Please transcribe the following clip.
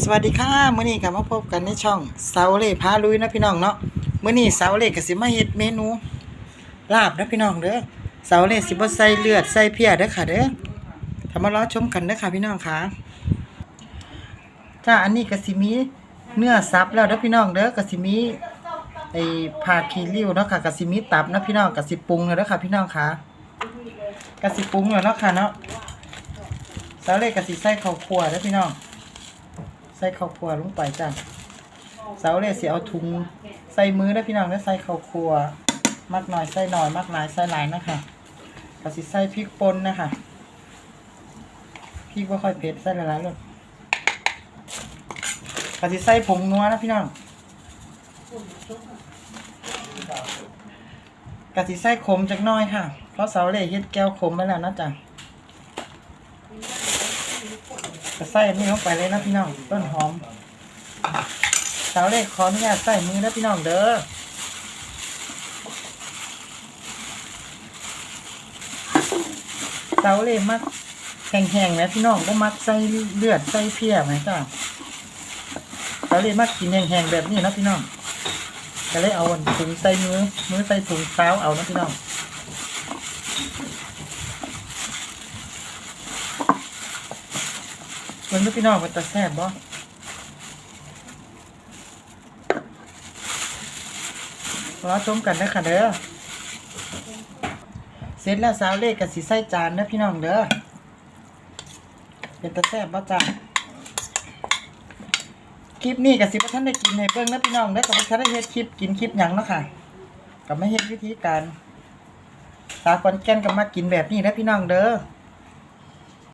สวัสดีค่ะมื้อนี้ก็มาพบกันในช่องเสาเล่พาลุยนะพี่น้องเนาะมื้อนี้เสาเล่ก็สิมาเฮ็ดเมนูลาบนะพี่น้องเด้อเสาเล่สิบ่ใส่เลือดใส่เพียเด้อค่ะเด้อถ้ามารอชมกันเด้อค่ะพี่น้องค่ะจ้าอันนี้ก็สิมีเนื้อสับแล้วเด้อพี่น้องเด้อก็สิมีไอ้ผักขี้ริ้วเนาะค่ะก็สิมีตับนะพี่น้องก็สิปรุงแล้วเด้อค่ะพี่น้องค่ะก็สิปรุงแล้วเนาะค่ะเนาะเสาเล่ก็สิใส่ข้าวคั่วเด้อพี่น้อง ใส่ข้าวคั่วลงไปจ้ะเสาเลยสิเอาถุงใส่มือแล้วพี่น้องแล้ใส่ข้าวคั่วมากหน่อยใส่หน่อยมากหลายใส่หลายนะคะก็สิใส่พริกป่นนะคะพริกว่าค่อยเผ็ดใส่หลายๆเลยก็สิใส่ผงนัวนะพี่น้องก็สิใส่ขมจักน้อยค่ะ เพราะเสาเลยเฮ็ดแก้วขมไว้แล้วนะจ๊ะ จะใส่อันนี้ลงไปเลยนะพี่น้องต้นหอมสาวเล็กขออนุญาตใส่มือนะพี่น้องเด้อสาวเล็กมักแห้งๆนะพี่น้องก็มักใส่เลือดใส่เพี้ยไหมจ้าสาวเล็กมักกินแห้งๆแบบนี้นะพี่น้องก็เลยเอาถุงใส่มือมือใส่ถุงเท้าเอานะพี่น้อง มันไม่พี่น้องมันตะแซ่บบ่รอชมกันนะค่ะเด้อ เสร็จแล้วสาวเลขกับสีใส่จานนะพี่น้องเด้อ เป็นตะแซ่บบ่จ้าคลิปนี้กับสิบท่านได้กินให้เบิ่งนะพี่น้องเด้กับท่านได้เฮ็ดคลิปกินคลิปหยังเนาะค่ะกับไม่เฮ็ดวิธีการสาวคนแก่นก็มากินแบบนี้นะพี่น้องเด้อ